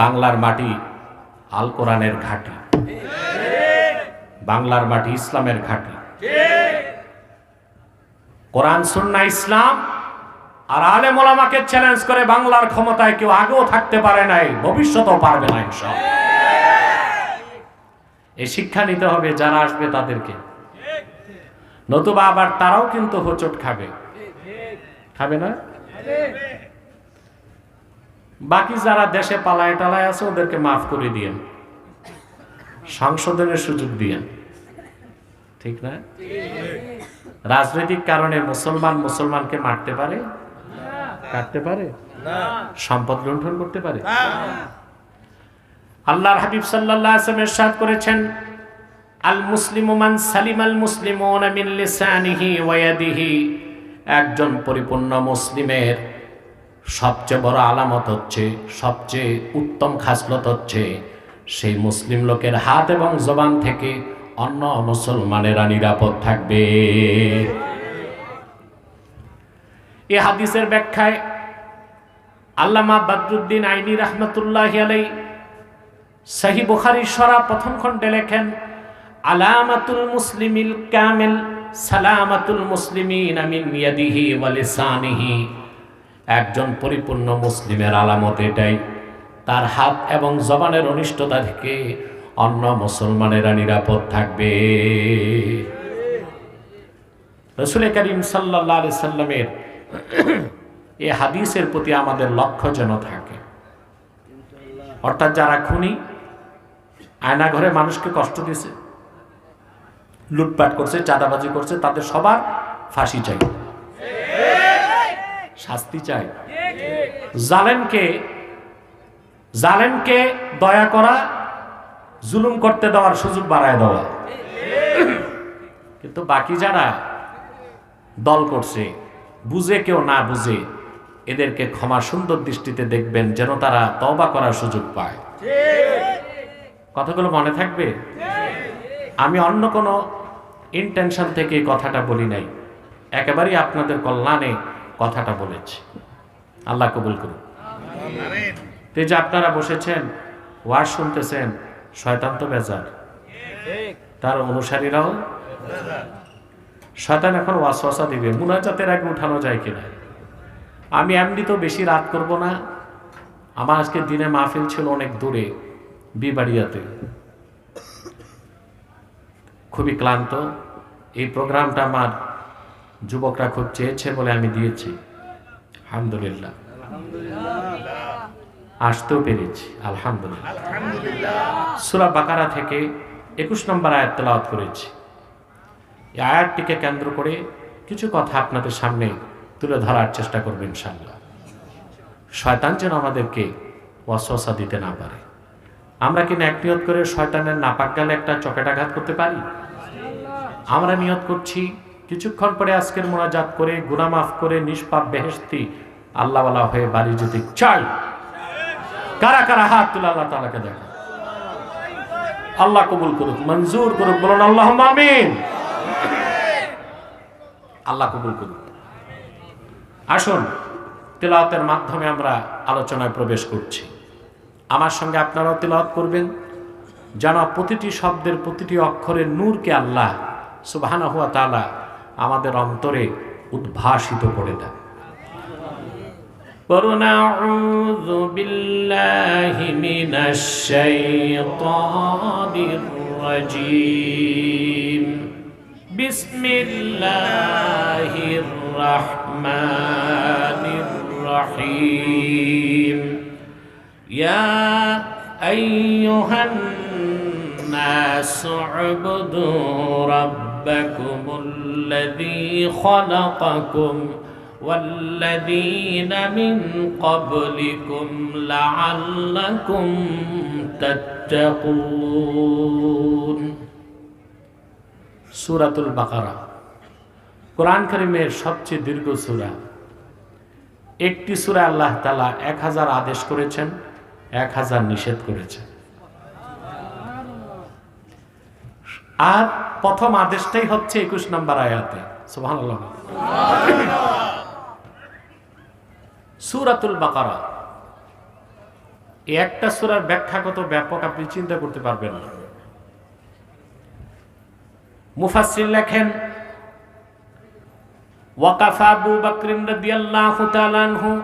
বাংলার মাটি আল কোরআনের ঘাঁটি। বাংলার মাটি ইসলামের ঘাঁটি। কোরআন সুন্না ইসলাম আর আলে মোলামাকে চ্যালেঞ্জ করে বাংলার ক্ষমতায় কেউ আগেও থাকতে পারে নাই, ভবিষ্যতেও পারবে না, ইনশাআল্লাহ। এই শিক্ষা নিতে হবে যারা আসবে তাদেরকে। নতুবা আবার তারাও কিন্তু হোচট খাবে। খাবে না? বাকি যারা দেশে পালায় টালায় আছে ওদেরকে মাফ করে দিয়েন। সংশোধনের সুযোগ দিয়েন। ঠিক না? রাজনৈতিক কারণে মুসলমান মুসলমানকে মারতে পারে? কাটতে পারে? সম্পদ লুণ্ঠন করতে পারে? আল্লাহর হাবিব সাল্লাল্লাহু আলাইহি ওয়াসাল্লাম ইরশাদ করেছেন আল মুসলিমু মান সালিম আল মুসলিমুনা মিন লিসানিহি ওয়া ইয়াদিহি। একজন পরিপূর্ণ মুসলিমের সবচেয়ে বড় আলামত হচ্ছে, সবচেয়ে উত্তম খাসলত হচ্ছে, সেই মুসলিম লোকের হাত এবং জবান থেকে অন্য মুসলমানেরা নিরাপদ থাকবে। এ হাদিসের ব্যাখ্যায় আল্লামা বাদরুদ্দিন আইনি রহমতুল্লাহ আলাই সাহি বুখারি সরা প্রথম খণ্ডে লেখেন, আলামাতুল মুসলিমিল কামেল সালামাতুল মুসলিমিন মিন ইয়াদিহি ওয়া লিসানিহি। একজন পরিপূর্ণ মুসলিমের আলামত এটাই। তার হাত এবং জবানের অনিষ্টতা থেকে অন্য মুসলমানেরা নিরাপদ থাকবে। রসুল করিম সাল্লাহ আলি সাল্লামের এ হাদিসের প্রতি আমাদের লক্ষ্য যেন থাকে। অর্থাৎ যারা খুনি, আয়না ঘরে মানুষকে কষ্ট দিছে, লুটপাট করছে, চাঁদাবাজি করছে, তাদের সবার ফাঁসি চাই। শাস্তি চাই। জালেমকে জালেমকে দয়া করা, জুলুম করতে দেওয়ার সুযোগ বাড়ায় দেওয়া। কিন্তু বাকি যারা দল করছে, বুঝে কেউ না বুঝে, এদেরকে ক্ষমা সুন্দর দৃষ্টিতে দেখবেন যেন তারা তবা করার সুযোগ পায়। কথাগুলো মনে থাকবে? আমি অন্য কোনো ইন্টেনশন থেকে কথাটা বলি নাই। একেবারেই আপনাদের কল্যাণে কথাটা বলেছি। আল্লাহ কবুল করুন এই যে আপনারা বসেছেন, ওয়াজ শুনতেছেন, শয়তান তো বেজার। তার অনুসারীরাও শয়তান এখন ওয়াসওয়াসা দিবে। মুনাজাতের আগে উঠানো যায় কিনা? আমি এমনি তো বেশি রাত করব না। আমার আজকে দিনে মাহফিল ছিল অনেক দূরে, বিবাড়িয়াতে। খুবই ক্লান্ত। এই প্রোগ্রামটা আমার যুবকরা খুব চেয়েছে বলে আমি দিয়েছি। আলহামদুলিল্লাহ। আসতেও পেরেছি। আলহামদুলিল্লাহ। সুরা বাকারা থেকে একুশ নম্বর আয়াত তেলাওয়াত করেছি। এই আয়াতটিকে কেন্দ্র করে কিছু কথা আপনাদের সামনে তুলে ধরার চেষ্টা করবেন ইনশাল্লাহ শয়তান যেন আমাদেরকে অসহসা দিতে না পারে। আমরা কি ন্যাক নিয়ত করে শয়তানের নাপাক গালে একটা চকেটাঘাত করতে পারি? আমরা নিয়ত করছি কিছুক্ষণ পরে আজকের মোনাজাত করে গুনা মাফ করে, নিষ্পাপ বেহেস্তি আল্লাহওয়ালা হয়ে বাড়ি যেতে চাই, কারা কারা হাত তুলে আল্লাহ তালাকে দেখা। আল্লাহ কবুল করুক, মঞ্জুর করুক, বলুন আল্লাহ আমিন। আল্লাহ কবুল করুক। আসুন, তেলাওয়াতের মাধ্যমে আমরা আলোচনায় প্রবেশ করছি। আমার সঙ্গে আপনারাও তেলাওয়াত করবেন। যেন প্রতিটি শব্দের প্রতিটি অক্ষরের নূরকে আল্লাহ সুবাহানা হুয়া তালা আমাদের অন্তরে উদ্ভাসিত করে দেয় قل أعوذ بالله من الشيطان الرجيم بسم الله الرحمن الرحيم يا أيها الناس اعبدوا ربكم الذي خلقكم والذين من قبلكم لعلكم تتقون সুরাতুল বাকারা কোরআন করিমের সবচেয়ে দীর্ঘ সূরা একটি সূরা আল্লাহ তালা এক হাজার আদেশ করেছেন এক হাজার নিষেধ করেছেন আর প্রথম আদেশটাই হচ্ছে একুশ নম্বর আয়াতে। সুরাতুল বাকারা। একটা সুরার ব্যাখ্যা কত ব্যাপক আপনি চিন্তা করতে পারবেন না। মুফাসসির লেখেন, ওয়াকাফা আবু বকর রাদিয়াল্লাহু তাআলা আনহু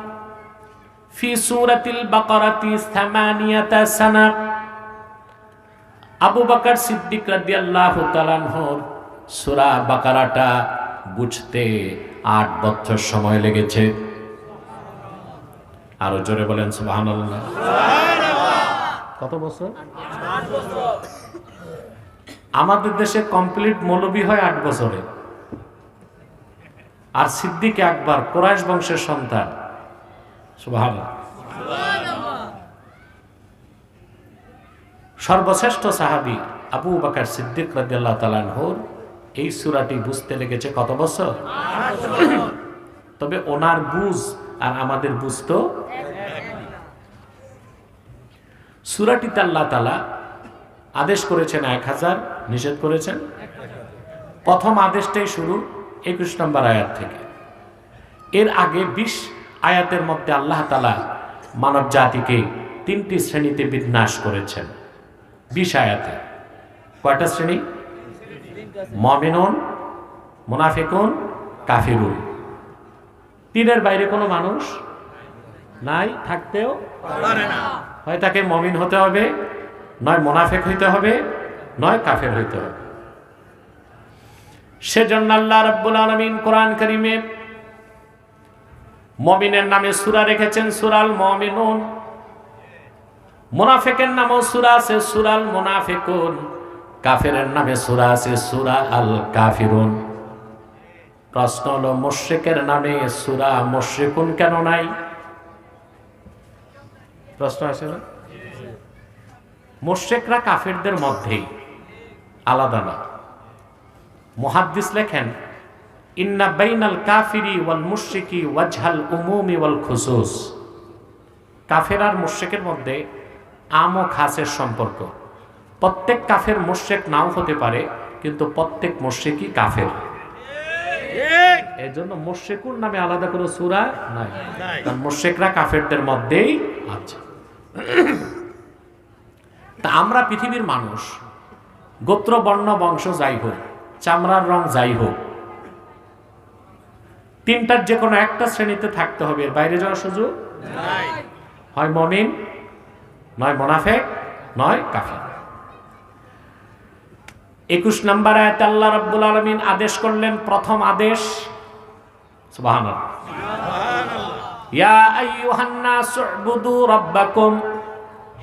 ফি সূরাতিল বাকারাতি সামানিয়াতা সানা। আবু বাকার সিদ্দিক রাদিয়াল্লাহু তাআলা আনহুর সূরা বাকারাটা বুঝতে আট বছর সময় লেগেছে। আরও জোরে বলেন সুবহানাল্লাহ। কত বছর? আমাদের দেশে কমপ্লিট মৌলবি হয় আট বছরে। আর সিদ্দিক একবার কোরআশ বংশের সন্তান। সুবহান সর্বশ্রেষ্ঠ সাহাবি আবু বাকার সিদ্দিক রাদিয়াল্লাহু তাআলা আনহুর এই সুরাটি বুঝতে লেগেছে কত বছর? তবে ওনার বুঝ আর আমাদের বুঝ তো সুরাটিতে আল্লাহ তালা আদেশ করেছেন এক হাজার, নিষেধ করেছেন। প্রথম আদেশটাই শুরু একুশ নম্বর আয়াত থেকে। এর আগে বিশ আয়াতের মধ্যে আল্লাহ তালা মানব জাতিকে তিনটি শ্রেণীতে বিন্যাস করেছেন। বিশ আয়াতে। কয়টা শ্রেণি? মমিনুন, মুনাফিকুন, কাফিরুন। তিনের বাইরে কোনো মানুষ নাই, থাকতেও হয় তাকে মমিন হতে হবে, নয় মোনাফেক হইতে হবে, নয় কাফের হইতে হবে। সেজন্য আল্লাহ রাব্বুল আলামিন কোরআন কারীমে মমিনের নামে সূরা রেখেছেন, সূরাল মুমিনুন। মুনাফিকের নামও সুরা আছে, সূরাল মুনাফিকুন। কাফেরের নামে সুরা আছে সূরা আল কাফিরুন। প্রশ্ন হলো, মুশরিকের নামে সুরা মুশরিকুন কেন নাই? প্রশ্ন আছে না? মোশেকরা কাফেরদের মধ্যেই আলাদা না। মুহাদ্দিস লেখেন, ইন্না বাইনাল কাফিরি ওয়াল মুশরিকি ওয়াজহাল উমুমি ওয়াল খুসুস। কাফের আর মুশরিকের মধ্যে আম ও খাসের সম্পর্ক। প্রত্যেক কাফের মুশরিক নাও হতে পারে কিন্তু প্রত্যেক মুশরিকই কাফের। এই জন্য মুশরিকুর নামে আলাদা কোনো সূরা নাই। কারণ মুশরিকরা কাফেরদের মধ্যেই আছে। তা আমরা পৃথিবীর মানুষ গোত্র বর্ণ বংশ যাই হোক চামড়ার রং যাই হোক তিনটার যে কোনো একটা শ্রেণীতে থাকতে হবে। বাইরে যাওয়ার সুযোগ হয় মমিন নয় মোনাফেক নয় কাফের। একুশ নম্বর আয়াতে আল্লাহ রাব্বুল আলামিন আদেশ করলেন প্রথম আদেশ ইয়া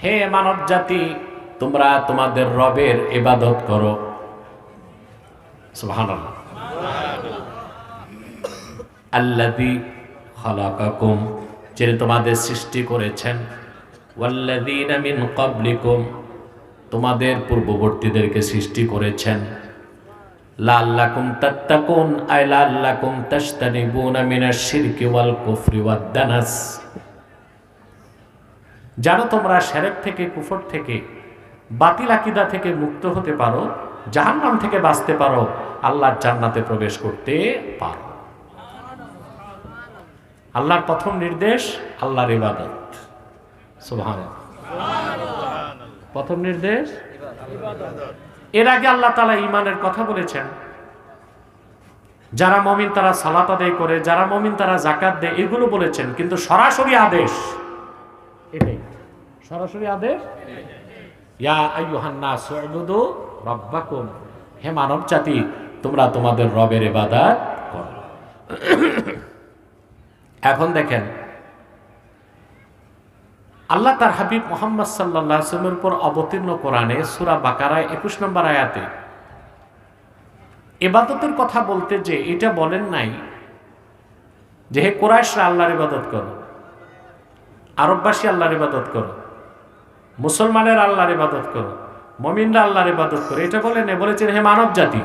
হে মানব জাতি তোমরা তোমাদের রবের ইবাদত করো। খালাকাকুম যিনি তোমাদের সৃষ্টি করেছেন। তোমাদের পূর্ববর্তীদেরকে সৃষ্টি করেছেন। লাল্লাকুম যেন তোমরা সেরেক থেকে, কুফর থেকে, বাতিল আকিদা থেকে মুক্ত হতে পারো, জাহান্নাম থেকে বাঁচতে পারো, আল্লাহর জান্নাতে প্রবেশ করতে পারো। আল্লাহর প্রথম নির্দেশ, আল্লাহর ইবাদত। প্রথম নির্দেশ? এর আগে আল্লাহ তালা ইমানের কথা বলেছেন। যারা মমিন তারা সালাত আদায় করে, যারা মমিন তারা জাকাত দেয়, এগুলো বলেছেন। কিন্তু সরাসরি আদেশ? এটাই। সরাসরি আদেশ? ইয়া আইয়ুহান নাস উবুদু রাব্বাকুম। হে মানব জাতি, তোমরা তোমাদের রবের ইবাদত করো। এখন দেখেন আল্লাহ তার হাবিব মোহাম্মদ সাল্লাহ আসলামের উপর অবতীর্ণ কোরআনে সুরা বাকারায় একুশ নম্বর আয়াতে এবাদতের কথা বলতে যে এটা বলেন নাই, যে হে কোরআশরা আল্লাহর ইবাদত করো, আরববাসী আল্লাহর ইবাদত করো, মুসলমানের আল্লাহর ইবাদত করো, মমিনরা আল্লাহর ইবাদত করো, এটা বলেন বলেছেন হে মানব জাতি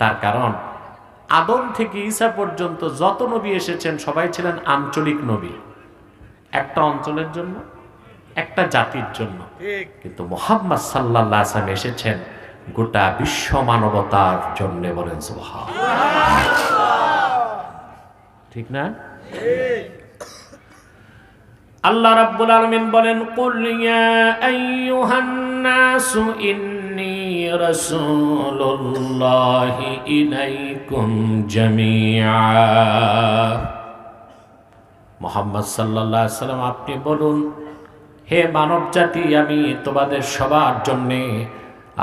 তার কারণ, আদম থেকে ঈসা পর্যন্ত যত নবী এসেছেন সবাই ছিলেন আঞ্চলিক নবী। একটা অঞ্চলের জন্য একটা জাতির জন্য। কিন্তু মোহাম্মদ সাল্লাহ আসলাম এসেছেন গোটা বিশ্ব মানবতার জন্য বলেন। ঠিক না? আল্লাহ রাব্বুল আলামিন বলেন কুল ইয়া আইয়ুহান নাসু ইন্নী রাসূলুল্লাহি ইলাইকুম জামিআ। মোহাম্মদ আলাইহি সাল্লাম, আপনি বলুন, হে মানব জাতি, আমি তোমাদের সবার জন্যে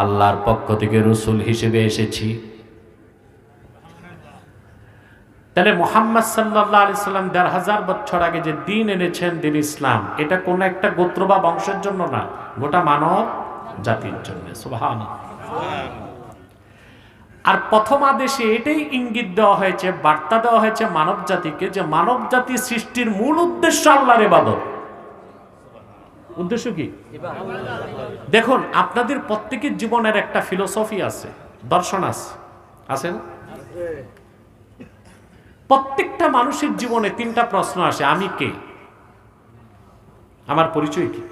আল্লাহর পক্ষ থেকে রসুল হিসেবে এসেছি। তাহলে মোহাম্মদ সাল্লাহ আলি সাল্লাম দেড় হাজার বছর আগে যে দিন এনেছেন, দিন ইসলাম, এটা কোনো একটা গোত্র বা বংশের জন্য না, গোটা মানব জাতির জন্য সুবহান আর প্রথম আদেশে এটাই ইঙ্গিত দেওয়া হয়েছে, বার্তা দেওয়া হয়েছে মানব জাতিকে যে মানব জাতি সৃষ্টির মূল উদ্দেশ্য আল্লাহর ইবাদত। উদ্দেশ্য কি? দেখুন, আপনাদের প্রত্যেকের জীবনের একটা ফিলোসফি আছে, দর্শন আছে আছে না প্রত্যেকটা মানুষের জীবনে তিনটা প্রশ্ন আসে, আমি কে? আমার পরিচয় কি?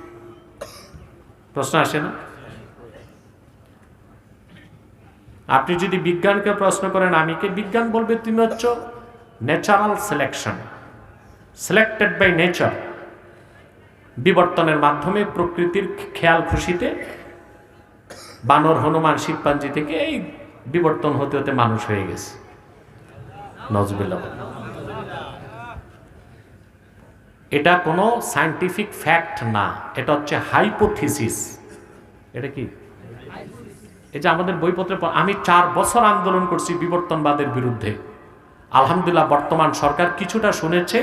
প্রশ্ন আসে না? আপনি যদি বিজ্ঞানকে প্রশ্ন করেন, আমি কে বিজ্ঞান বলবে? তুমি হচ্ছ natural selection selected by nature বিবর্তনের মাধ্যমে প্রকৃতির খেয়াল খুশিতে বানর, হনুমান, শিবপাঞ্জি থেকে এই বিবর্তন হতে হতে মানুষ হয়ে গেছে। নজবিল্লা এটা কোনো সায়েন্টিফিক ফ্যাক্ট না, এটা হচ্ছে হাইপোথিসিস এটা কি? এই যে আমাদের বইপত্রে আমি চার বছর আন্দোলন করছি বিবর্তনবাদের বিরুদ্ধে। আলহামদুলিল্লাহ বর্তমান সরকার কিছুটা শুনেছে,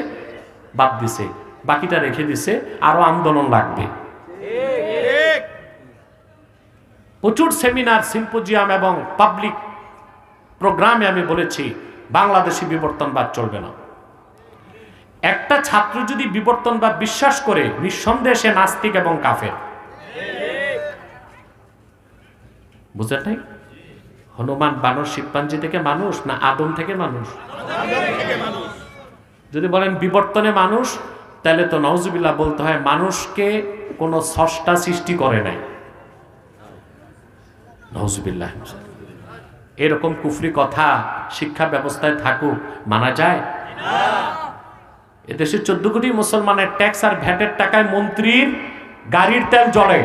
বাদ দিছে, বাকিটা রেখে দিছে, আরও আন্দোলন লাগবে। প্রচুর সেমিনার, সিম্পোজিয়াম এবং পাবলিক প্রোগ্রামে আমি বলেছি, বাংলাদেশি বিবর্তনবাদ চলবে না। একটা ছাত্র যদি বিবর্তনবাদ বিশ্বাস করে, নিঃসন্দেহে নাস্তিক এবং কাফের। বুঝলেন নাই? হনুমান বানর, শিবপাঞ্জি থেকে মানুষ না আদম থেকে মানুষ? যদি বলেন বিবর্তনে মানুষ, তাহলে তো নওজুবিল্লাহ বলতে হয় মানুষকে কোনো সষ্টা সৃষ্টি করে নাই। নওজুবিল্লাহ এরকম কুফরি কথা শিক্ষা ব্যবস্থায় থাকুক, মানা যায়? এদেশে চোদ্দ কোটি মুসলমানের ট্যাক্স আর ভ্যাটের টাকায় মন্ত্রীর গাড়ির তেল জলে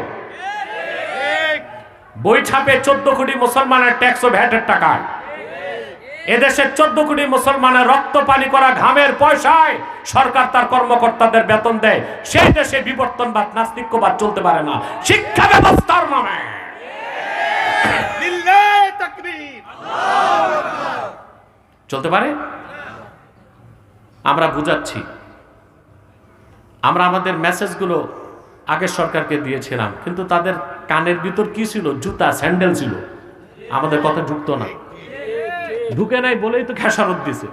বই ছাপে চোদ্দ কোটি মুসলমানের ট্যাক্স ও ভ্যাটের টাকায়। এদেশের চোদ্দ কোটি মুসলমানের রক্ত পানি করা ঘামের পয়সায় সরকার তার কর্মকর্তাদের বেতন দেয়। সেই দেশে বিবর্তনবাদ নাস্তিক্যবাদ চলতে পারে না। শিক্ষা ব্যবস্থার নামে। চলতে পারে? আমরা বুঝাচ্ছি। আমরা আমাদের মেসেজগুলো আগের সরকারকে দিয়েছিলাম, কিন্তু তাদের কানের ভিতর কি ছিল? জুতা, স্যান্ডেল ছিল। আমাদের কথা ঢুকতো না। ঢুকে নাই বলেই তো খেসারত দিছে।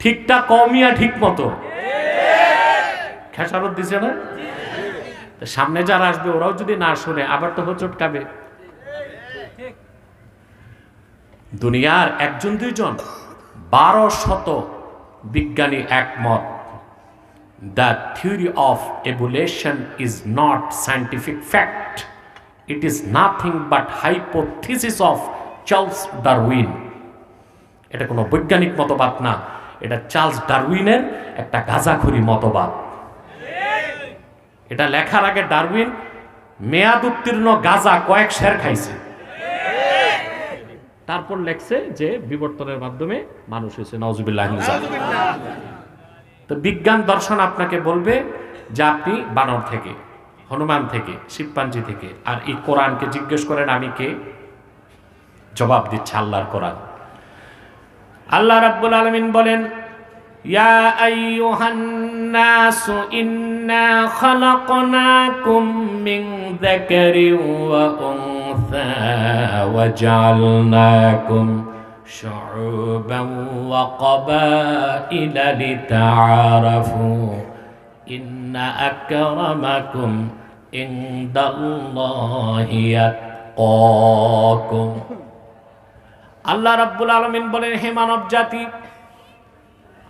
ঠিকটা কমিয়া ঠিক মতো। খেসারত দিছে না? সামনে যারা আসবে, ওরাও যদি না শুনে, আবার তো হোচটকাবে দুনিয়ার একজন দুইজন, বারো শত বিজ্ঞানী একমত। The theory of evolution is not scientific fact it is nothing but hypothesis of Charles Darwin এটা কোনো বৈজ্ঞানিক মতবাদ না। এটা চার্লস ডারউইনের একটা গাঁজাখুরি মতবাদ। এটা লেখার আগে ডারউইন মেয়াদ উত্তীর্ণ গাঁজা কয়েক শের খাইছে। তারপর লেখছে যে বিবর্তনের মাধ্যমে মানুষ হয়েছে নজবিল্লাহ তো বিজ্ঞান দর্শন আপনাকে বলবে যে আপনি বানর থেকে, হনুমান থেকে, শিবপাঞ্জি থেকে, আর এই কোরআনকে জিজ্ঞেস করেন, আমি কে? জবাব দিচ্ছে আল্লাহর কোরআন। আল্লাহ রাব্বুল আলমিন বলেন, ইয়া আইয়ুহান নাসু ইন্না খালাকনাকুম মিন যাকারিন ওয়া উনসা শুউবান ওয়া ক্বাবাইলা লিতাআরাফু ইন্না আকরামাকুম ইনদাল্লাহি আতকাকুম আল্লাহ রাব্বুল আলমিন বলেন, হে মানব জাতি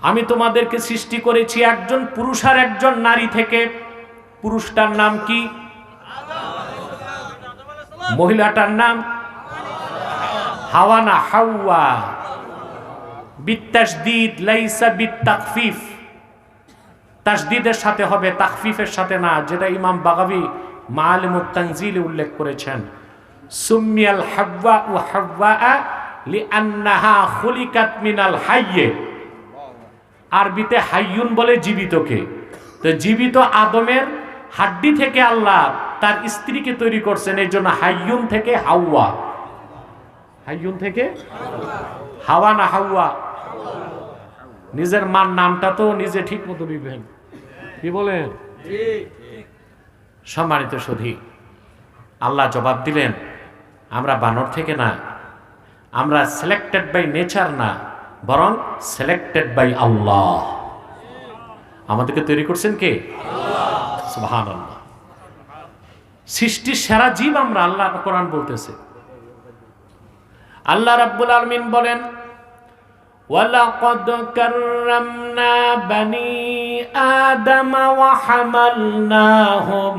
আমি তোমাদেরকে সৃষ্টি করেছি একজন পুরুষ আর একজন নারী থেকে। পুরুষটার নাম কি? মহিলাটার নাম হাওয়ানা হাওয়া। বিত্তাসদিদ লাইসা বিত্তাকফিফ। তাসদিদের সাথে হবে, তাকফিফের সাথে না, যেটা ইমাম বাগাবি মালিমুত তানজিলে উল্লেখ করেছেন। সুমিয়াল হাব্বা ও হাব্বা লিআন্নাহা খুলিকাত মিনাল হাইয়ে। আরবিতে হাইয়ুন বলে জীবিতকে। তো জীবিত আদমের হাড্ডি থেকে আল্লাহ তার স্ত্রীকে তৈরি করছেন, এই জন্য হাইয়ুন থেকে হাওয়া। হাইয়ুন থেকে? হাওয়া না হাওয়া। নিজের মার নামটা তো নিজে ঠিক মতো দিবেন কি বলেন? সম্মানিত সধি, আল্লাহ জবাব দিলেন, আমরা বানর থেকে না, আমরা সিলেক্টেড বাই নেচার না, বরং সিলেক্টেড বাই আল্লাহ। আমাদেরকে তৈরি করছেন কে? সৃষ্টির সেরা জীব আমরা, আল্লাহ কোরআন বলতেছে। আল্লাহ রাব্বুল আলমিন বলেন ولقد كرمنا بني آدم وحملناهم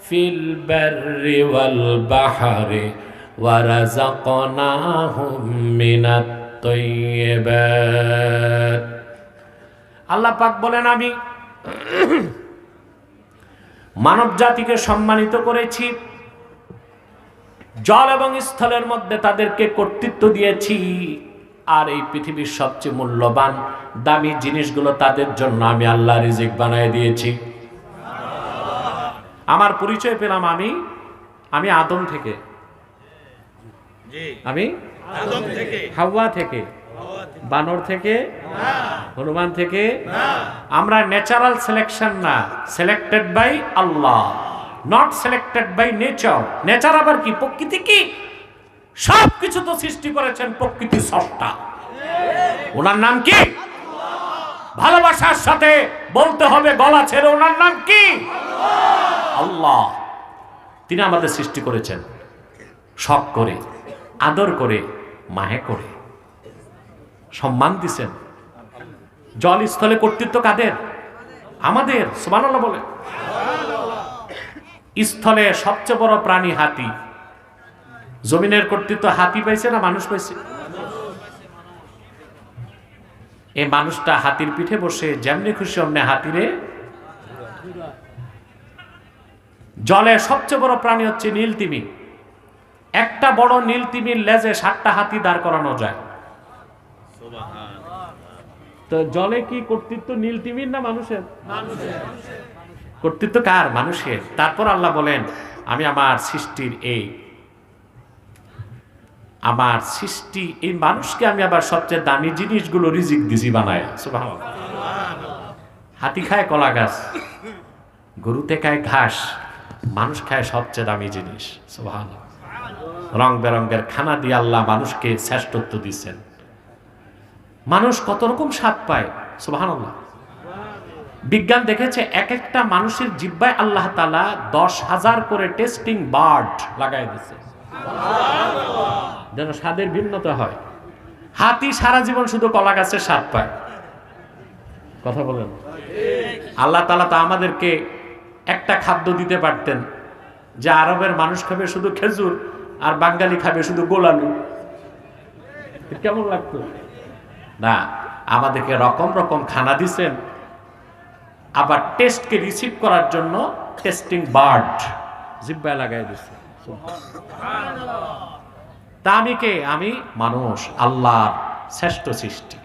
في البر والبحر ورزقناهم من الطيبات আল্লাহ পাক বলেন আমি মানব জাতিকে সম্মানিত করেছি জল এবং স্থলের মধ্যে তাদেরকে কর্তৃত্ব দিয়েছি। আর এই পৃথিবীর সবচেয়ে মূল্যবান দামি জিনিসগুলো তাদের জন্য আমি আল্লাহ রিজিক বানায় দিয়েছি। আমার পরিচয় পেলাম আমি আমি আদম থেকে। আমি হাওয়া থেকে। বানর থেকে। হনুমান থেকে। আমরা ন্যাচারাল সিলেকশন না selected by Allah not selected by nature nature আবার কি? প্রকৃতি কি? সব কিছু তো সৃষ্টি করেছেন প্রকৃতি সষ্টা ওনার নাম কি? ভালোবাসার সাথে বলতে হবে, গলা ছেড়ে, ওনার নাম কি? আল্লাহ। তিনি আমাদের সৃষ্টি করেছেন। শখ করে, আদর করে, মাহে করে। সম্মান দিছেন। জল স্থলে কর্তৃত্ব কাদের? আমাদের, সুবহানাল্লাহ বলে স্থলে সবচেয়ে বড় প্রাণী হাতি। জমিনের কর্তৃত্ব হাতি পাইছে না মানুষ পাইছে? এই মানুষটা হাতির পিঠে বসে যেমনি খুশি, অমনি হাতিরে জলে সবচেয়ে বড় প্রাণী হচ্ছে নীলতিমি একটা বড় নীলতিমির লেজে সাতটা হাতি দাঁড় করানো যায়। তো জলে কি কর্তৃত্ব নীলতিমির না মানুষের। কর্তৃত্ব কার? মানুষের। তারপর আল্লাহ বলেন, আমি আমার সৃষ্টির এই আমার সৃষ্টি এই মানুষকে আমি আবার সবচেয়ে দামি জিনিসগুলো রিজিক দিছি বানায়। হাতি খায় কলা গাছ, গরুতে খায় ঘাস, মানুষ খায় সবচেয়ে দামি জিনিস। রং বেরঙ্গের খানা দিয়ে আল্লাহ মানুষকে শ্রেষ্ঠত্ব দিচ্ছেন। মানুষ কত রকম স্বাদ পায়। সুবহানাল্লাহ। বিজ্ঞান দেখেছে এক একটা মানুষের জিব্বায় আল্লাহ তালা দশ হাজার করে টেস্টিং বার্ড লাগাই দিচ্ছে যেন স্বাদের ভিন্নতা হয়। হাতি সারা জীবন শুধু কলা গাছের স্বাদ পায়। কথা বলেন। আল্লাহ তালা তো আমাদেরকে একটা খাদ্য দিতে পারতেন, যে আরবের মানুষ খাবে শুধু খেজুর আর বাঙালি খাবে শুধু গোলালু কেমন লাগতো? না, আমাদেরকে রকম রকম খানা দিছেন আবার টেস্টকে রিসিভ করার জন্য টেস্টিং বার্ড জিব্বায় লাগাই দিচ্ছে তা আমি কে? আমি মানুষ, আল্লাহর শ্রেষ্ঠ সৃষ্টি।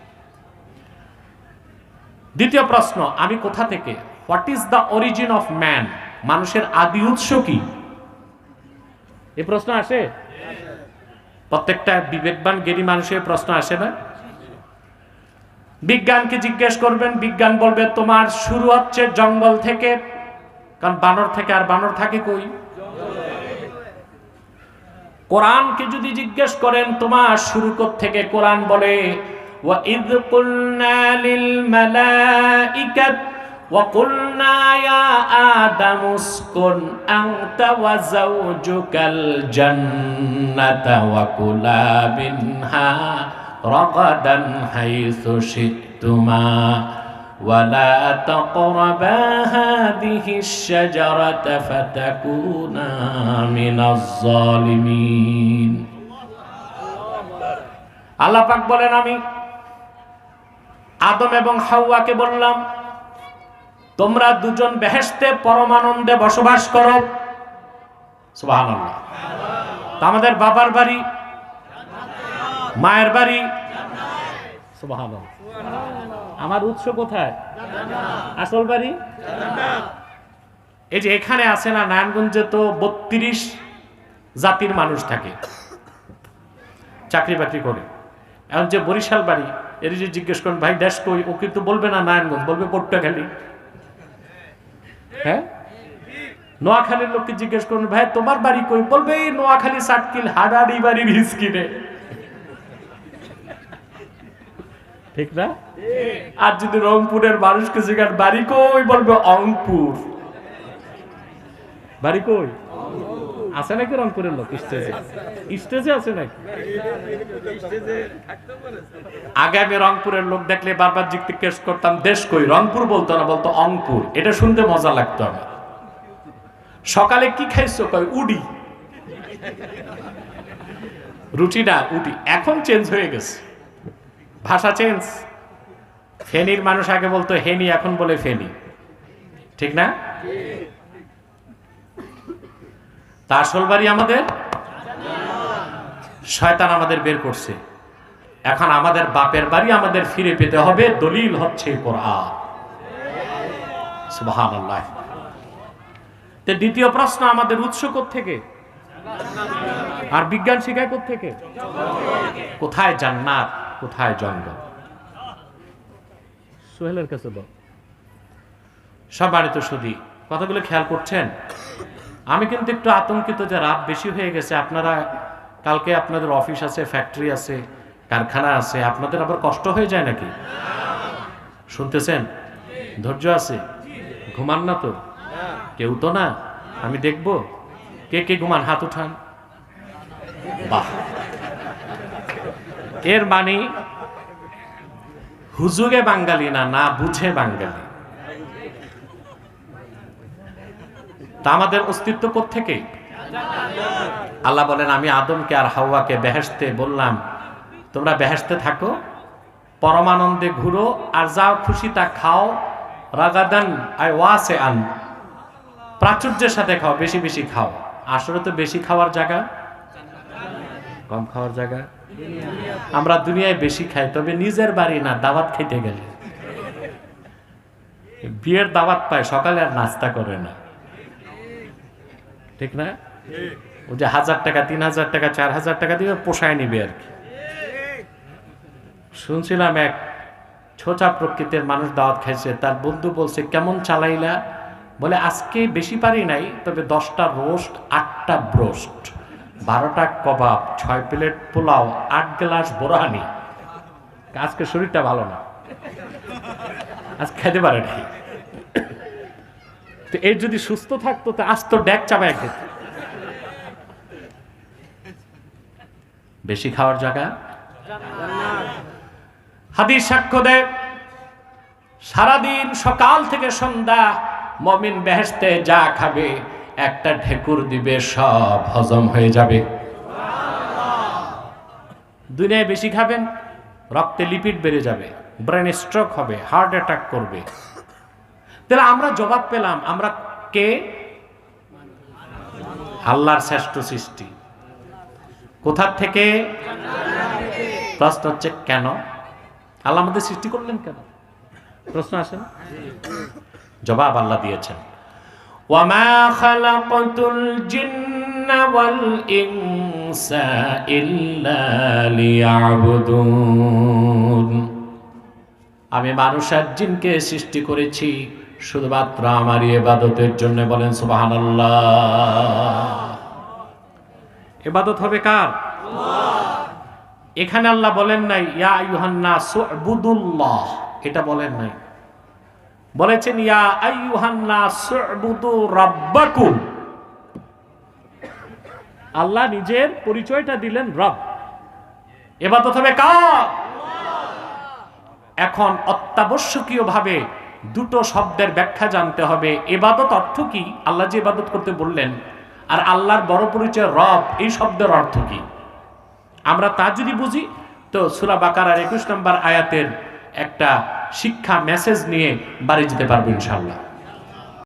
দ্বিতীয় প্রশ্ন, আমি কোথা থেকে? What is the origin of man মানুষের আদি উৎস কি? এই প্রশ্ন আসে? প্রত্যেকটা বিবেকবান জ্ঞানী মানুষের প্রশ্ন আসে না? বিজ্ঞানকে জিজ্ঞেস করবেন বিজ্ঞান বলবে তোমার শুরু হচ্ছে জঙ্গল থেকে কারণ বানর থেকে আর বানর থাকে কই কোরআনকে যদি জিজ্ঞেস করেন তোমার শুরু থেকে কোরআন বলে وَإِذْ قُلْنَا لِلْمَلَائِكَةِ وَقُلْنَا يَا آدَمُ اسْكُنْ أَنْتَ وَزَوْجُكَ الْجَنَّةَ وَكُلَا مِنْهَا رَغَدًا حَيْثُ شِئْتُمَا ولا تقربا هذه الشجرة فتكونا من الظالمين আল্লাহ পাক বলেন আমি আদম এবং হাওয়াকে বললাম তোমরা দুজন বেহেশতে পরমানন্দে বসবাস করো সুবহানাল্লাহ তা আমাদের বাবার বাড়ি মায়ের বাড়ি? আমার উৎস কোথায়? আসল বাড়ি? এই যে এখানে আছে না নারায়ণগঞ্জে তো বত্রিশ জাতির মানুষ থাকে। চাকরি বাকরি করে। এখন যে বরিশাল বাড়ি এর যে জিজ্ঞেস করেন ভাই দেশ কই? ও কিন্তু বলবে না নারায়ণগঞ্জ বলবে পটুয়াখালী। হ্যাঁ? নোয়াখালীর লোককে জিজ্ঞেস করুন ভাই তোমার বাড়ি কই? বলবে এই নোয়াখালী সাটকিল হাডাডি বাড়ির হিসকিনে ঠিক না? আর যদি রংপুরের মানুষকে জিজ্ঞাসা বাড়ি কই বলবে অংপুর। বাড়ি কই? আছে নাকি রংপুরের লোক? স্টেজে। স্টেজে আছে নাকি? আগে আমি রংপুরের লোক দেখলে বারবার জিজ্ঞেস করতাম, দেশ কই? রংপুর বলতো না, বলতো অংপুর। এটা শুনতে মজা লাগতো আমার। সকালে কি খাইছো? কয়, উডি। রুটি না উডি। এখন চেঞ্জ হয়ে গেছে। ভাষা চেঞ্জ ফেনীর মানুষ আগে বলতো, হেনি, এখন বলে ফেনি। ঠিক না? তা আসল বাড়ি আমাদের? শয়তান আমাদের বের করছে। এখন আমাদের বাপের বাড়ি আমাদের ফিরে পেতে হবে, দলিল হচ্ছে দ্বিতীয় প্রশ্ন, আমাদের উৎস থেকে আর বিজ্ঞান শিখায় থেকে কোথায়? জান্নাত। কোথায় জঙ্গল? সোহেলের কাছে বল। সম্মানিত সুদী কথাগুলো খেয়াল করছেন? আমি কিন্তু একটু আতঙ্কিত যে রাত বেশি হয়ে গেছে। আপনারা কালকে আপনাদের অফিস আছে ফ্যাক্টরি আছে কারখানা আছে। আপনাদের আবার কষ্ট হয়ে যায় নাকি? শুনতেছেন? ধৈর্য আছে? ঘুমান না তো? কেউ তো না? আমি দেখব। কে কে ঘুমান? হাত উঠান। বাহ! এর মানে হুজুগে বাঙালি না না বুঝে বাঙালি। তা আমাদের অস্তিত্ব থেকে আল্লাহ বলেন, আমি আদমকে আর হাওয়াকে বেহেসতে বললাম, তোমরা বেহেসতে থাকো, পরমানন্দে ঘুরো, আর যাও খুশি তা খাও, রাগাদান আই ওয়াসে আন। প্রাচুর্যের সাথে খাও, বেশি বেশি খাও। আসলে তো বেশি খাওয়ার জায়গা? কম খাওয়ার জায়গা? আমরা দুনিয়ায় বেশি খাই, তবে নিজের বাড়ি না, দাওয়াত খেতে গেলে। বিয়ের দাওয়াত পায়, সকালে আর নাস্তা করে না। ঠিক না? ও যে হাজার টাকা, তিন হাজার টাকা, চার হাজার টাকা দিয়ে পোষায় নিবে আর কি। শুনছিলাম এক ছোচা প্রকৃতির মানুষ দাওয়াত খাইছে, তার বন্ধু বলছে, কেমন চালাইলা? বলে, আজকে বেশি পারি নাই, তবে দশটা রোস্ট, আটটা ব্রোস্ট। বারোটা কবাব, ছয় প্লেট পোলাও, আট গ্লাস বোরহানি। আজকে শরীরটা ভালো না। আজ খেতে পারে নাই। তো এর যদি সুস্থ থাকতো, তো আজ তো ড্যাক চাপায় খেত। বেশি খাওয়ার জায়গা? হাদিস সাক্ষ্য দেয়, সারাদিন সকাল থেকে সন্ধ্যা মমিন বেহেস্তে যা খাবে একটা ঢেকুর দিবে, সব হজম হয়ে যাবে। দুনিয়ায় বেশি খাবেন, রক্তে লিপিড বেড়ে যাবে ব্রেন স্ট্রোক হবে হার্ট অ্যাটাক করবে। তাহলে আমরা জবাব পেলাম, আমরা কে? আল্লাহর শ্রেষ্ঠ সৃষ্টি। কোথার থেকে? প্রশ্ন হচ্ছে, কেন? আল্লাহ আমাদের সৃষ্টি করলেন কেন? প্রশ্ন আসেন জবাব আল্লাহ দিয়েছেন। খালাকাতুল জিন্না ওয়াল ইনসা ইল্লা লিয়াবুদুন আমি মানুষ আর জিনকে সৃষ্টি করেছি শুধুমাত্র আমার ইবাদতের জন্য বলেন সুবহানাল্লাহ। ইবাদত হবে কার? এখানে আল্লাহ বলেন নাই, ইয়া সুবুদুল্লাহ এটা বলেন নাই। বলেছেন, ইয়া আইয়ুহান্না সুবুদু রাব্বাকুম। আল্লাহ নিজের পরিচয়টা দিলেন রব। এবাদত হবে কার এখন অত্যাবশ্যকীয় ভাবে দুটো শব্দের ব্যাখ্যা জানতে হবে। এবাদত অর্থ কি? আল্লাহ যে ইবাদত করতে বললেন, আর আল্লাহর বড় পরিচয় রব, এই শব্দের অর্থ কি? আমরা তা যদি বুঝি, তো সুরা বাকারার একুশ নম্বর আয়াতের একটা শিক্ষা মেসেজ নিয়ে বাড়ি যেতে পারব ইনশাল্লাহ